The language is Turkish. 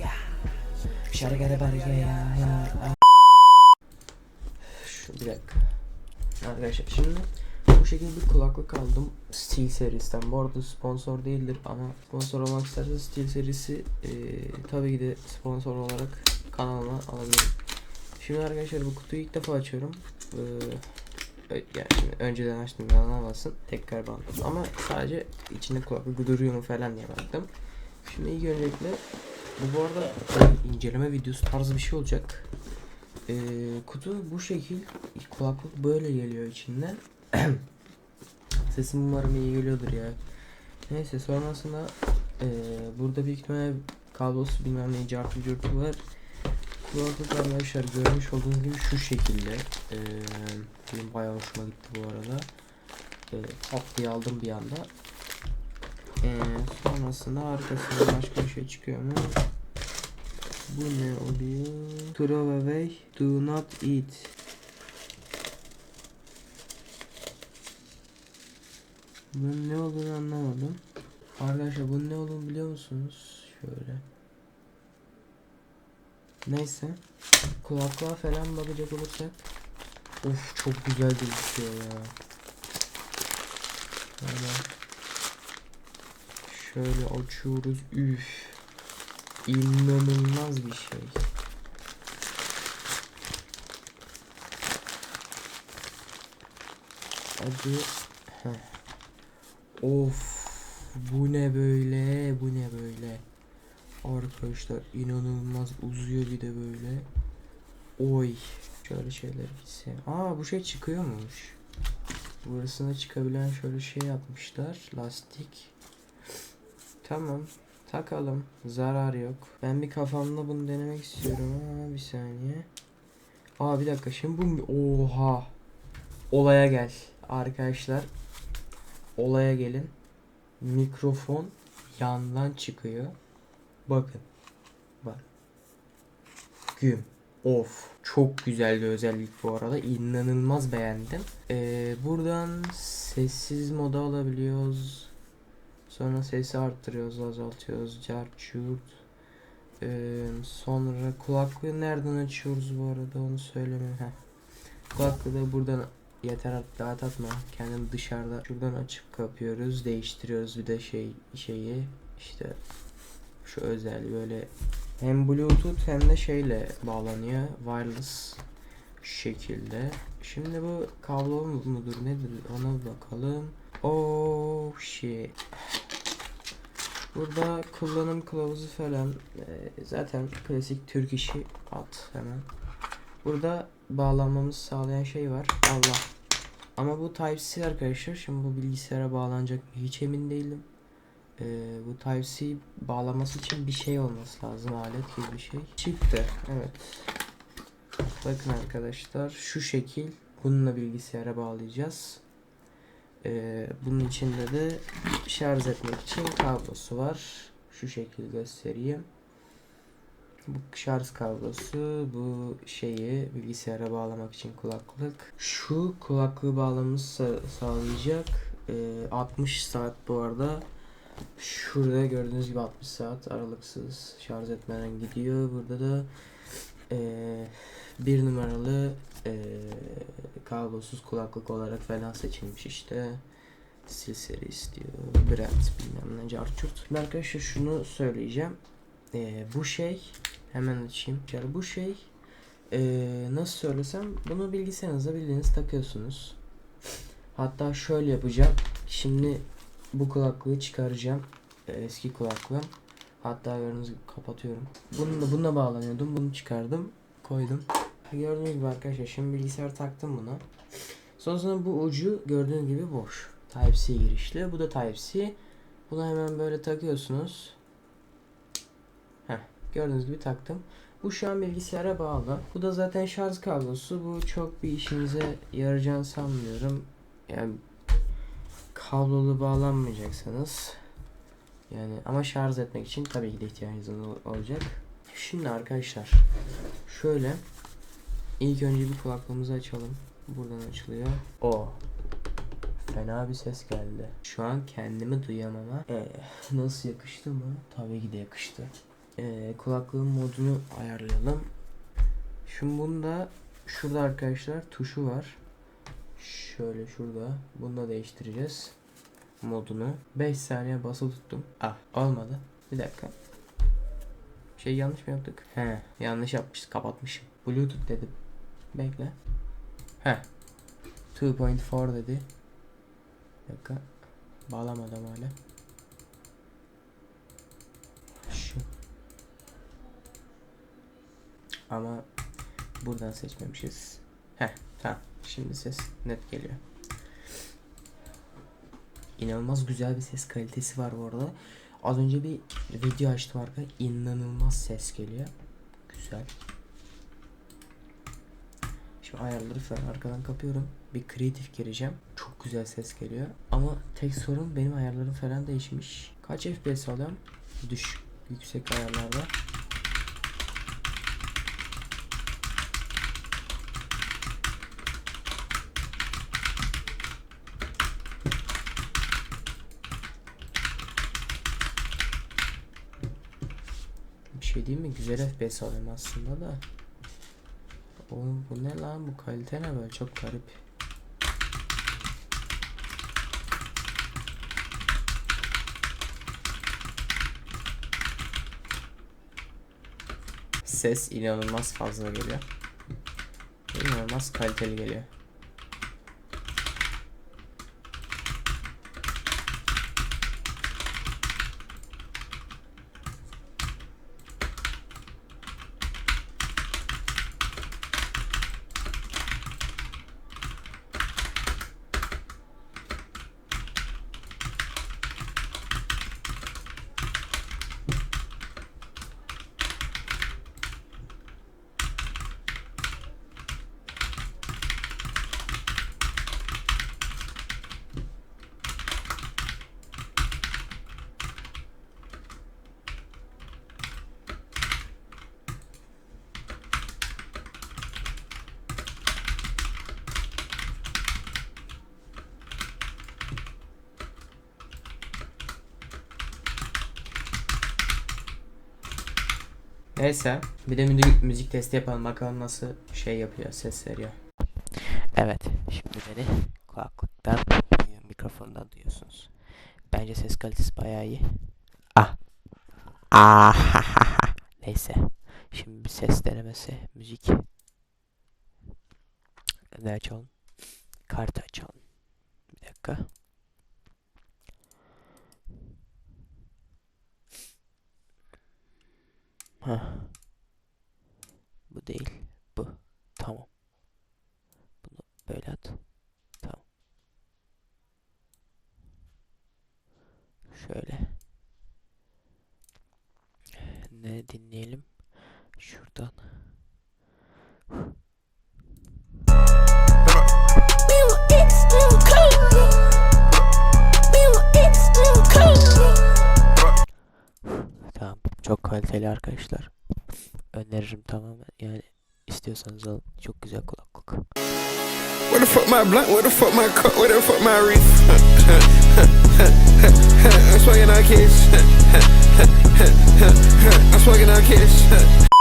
Ya. Şarkıda bariyer ya. Şu bir dakika. Arkadaşlar şimdi bu şekilde bir kulaklık aldım. Steel serisinden. Bu arada sponsor değildir ama sponsor olmak isterseniz Steel serisi eee tabii ki de sponsor olarak kanalıma alabilirim. Şimdi arkadaşlar bu kutuyu ilk defa açıyorum. Eee, yani şimdi önceden açtım yalan olmasın. Tekrar bantladım ama sadece içinde kulaklık duruyor mu falan diye baktım. Şimdi ilk öncelikle bu bu arada inceleme videosu tarzı bir şey olacak. Ee, kutu bu şekil kulaklık böyle geliyor içinden. Sesim umarım iyi geliyordur ya. Neyse sonrasında ee, burada büyük ihtimalle kablosu bilmem ne cartı curtu var. Kulaklık arkadaşlar görmüş olduğunuz gibi şu şekilde. Ee, benim bayağı hoşuma gitti bu arada. Ee, diye aldım bir anda. Ee, sonrasında arkasında başka bir şey çıkıyor mu? Bu ne oluyor? Throw away, do not eat. Bunun ne olduğunu anlamadım. Arkadaşlar bunun ne olduğunu biliyor musunuz? Şöyle. Neyse. Kulaklığa falan bakacak olursak. Of çok güzel gözüküyor ya. Şöyle. Şöyle açıyoruz. Üf. İnanılmaz bir şey. Hadi. Heh. Of. Bu ne böyle? Bu ne böyle? Arkadaşlar inanılmaz uzuyor bir de böyle. Oy. Şöyle şeyler gitse. Aa bu şey çıkıyormuş. Burasına çıkabilen şöyle şey yapmışlar. Lastik. Tamam. Takalım. Zarar yok. Ben bir kafamda bunu denemek istiyorum ama bir saniye. Aa bir dakika şimdi bu oha. Olaya gel arkadaşlar. Olaya gelin. Mikrofon yandan çıkıyor. Bakın. Bak. Güm. Of. Çok güzel bir özellik bu arada. İnanılmaz beğendim. Ee, buradan sessiz moda alabiliyoruz. Sonra sesi arttırıyoruz, azaltıyoruz. Carçurt. Ee, sonra kulaklığı nereden açıyoruz bu arada onu söyleme. Heh. Kulaklığı da buradan yeter artık daha tatma. Kendimi dışarıda şuradan açıp kapıyoruz. Değiştiriyoruz bir de şey şeyi işte şu özel böyle hem bluetooth hem de şeyle bağlanıyor. Wireless şekilde. Şimdi bu kablo mudur nedir ona bakalım. Oh shit. Burada kullanım kılavuzu falan e, zaten klasik Türk işi at hemen. Burada bağlanmamızı sağlayan şey var. Allah. Ama bu Type-C arkadaşlar. Şimdi bu bilgisayara bağlanacak mı hiç emin değilim. E, bu Type-C bağlaması için bir şey olması lazım. Alet gibi bir şey. Çıktı. Evet. Bakın arkadaşlar şu şekil. Bununla bilgisayara bağlayacağız. Ee, bunun içinde de şarj etmek için kablosu var. Şu şekilde göstereyim. Bu şarj kablosu, bu şeyi bilgisayara bağlamak için kulaklık. Şu kulaklığı bağlamamızı sa- sağlayacak. Ee, 60 saat bu arada. Şurada gördüğünüz gibi 60 saat aralıksız şarj etmeden gidiyor. Burada da ee, bir numaralı ee, kablosuz kulaklık olarak falan seçilmiş işte. Sil seri istiyor. Brand bilmem ne carçurt. Arkadaşlar şunu söyleyeceğim. Ee, bu şey hemen açayım. Yani bu şey ee, nasıl söylesem bunu bilgisayarınıza bildiğiniz takıyorsunuz. Hatta şöyle yapacağım. Şimdi bu kulaklığı çıkaracağım. Ee, eski kulaklığım. Hatta gördüğünüz gibi kapatıyorum. Bununla, bununla bağlanıyordum. Bunu çıkardım. Koydum. Gördüğünüz gibi arkadaşlar şimdi bilgisayar taktım buna. Sonrasında bu ucu gördüğünüz gibi boş. Type-C girişli. Bu da Type-C. Bunu hemen böyle takıyorsunuz. Heh, gördüğünüz gibi taktım. Bu şu an bilgisayara bağlı. Bu da zaten şarj kablosu. Bu çok bir işinize yarayacağını sanmıyorum. Yani kablolu bağlanmayacaksanız yani ama şarj etmek için tabii ki de ihtiyacınız ol- olacak. Şimdi arkadaşlar şöyle ilk önce bir kulaklığımızı açalım. Buradan açılıyor. O Fena bir ses geldi. Şu an kendimi duyamama ee, nasıl yakıştı mı? Tabii ki de yakıştı. Ee, kulaklığın modunu ayarlayalım. Şimdi bunda şurada arkadaşlar tuşu var. Şöyle şurada. Bunu da değiştireceğiz. Modunu. 5 saniye basılı tuttum. Ah olmadı. Bir dakika. Şey yanlış mı yaptık? He yanlış yapmışız kapatmışım. Bluetooth dedim. Bekle. He. 2.4 dedi. Bir dakika. Bağlamadım hala. Şu. Ama buradan seçmemişiz. Heh tamam. Şimdi ses net geliyor. İnanılmaz güzel bir ses kalitesi var bu arada. Az önce bir video açtım arka. İnanılmaz ses geliyor. Güzel. Şimdi ayarları falan arkadan kapıyorum. Bir kreatif gireceğim. Çok güzel ses geliyor. Ama tek sorun benim ayarlarım falan değişmiş. Kaç FPS alıyorum? Düş. Yüksek ayarlarda. Bir şey değil mi? Güzel FPS alıyorum aslında da. Oğlum bu ne lan? Bu kalite ne böyle? Çok garip. Ses inanılmaz fazla geliyor. İnanılmaz kaliteli geliyor. Neyse bir de müzik, müzik testi yapalım bakalım nasıl şey yapıyor ses veriyor. Evet şimdi beni kulaklıktan mikrofondan duyuyorsunuz. Bence ses kalitesi bayağı iyi. Ah. Ah. Neyse. Şimdi bir ses denemesi müzik. Ne açalım? Kartı açalım. Bir dakika. Hah. Bu değil. Bu. Tamam. Bunu böyle at. Kaliteli arkadaşlar. Öneririm tamamen. Yani istiyorsanız alın. Çok güzel kulaklık. Where the fuck my blunt? Where the fuck my cup? Where the fuck my wreath? I'm smoking on kids. I'm smoking on kids.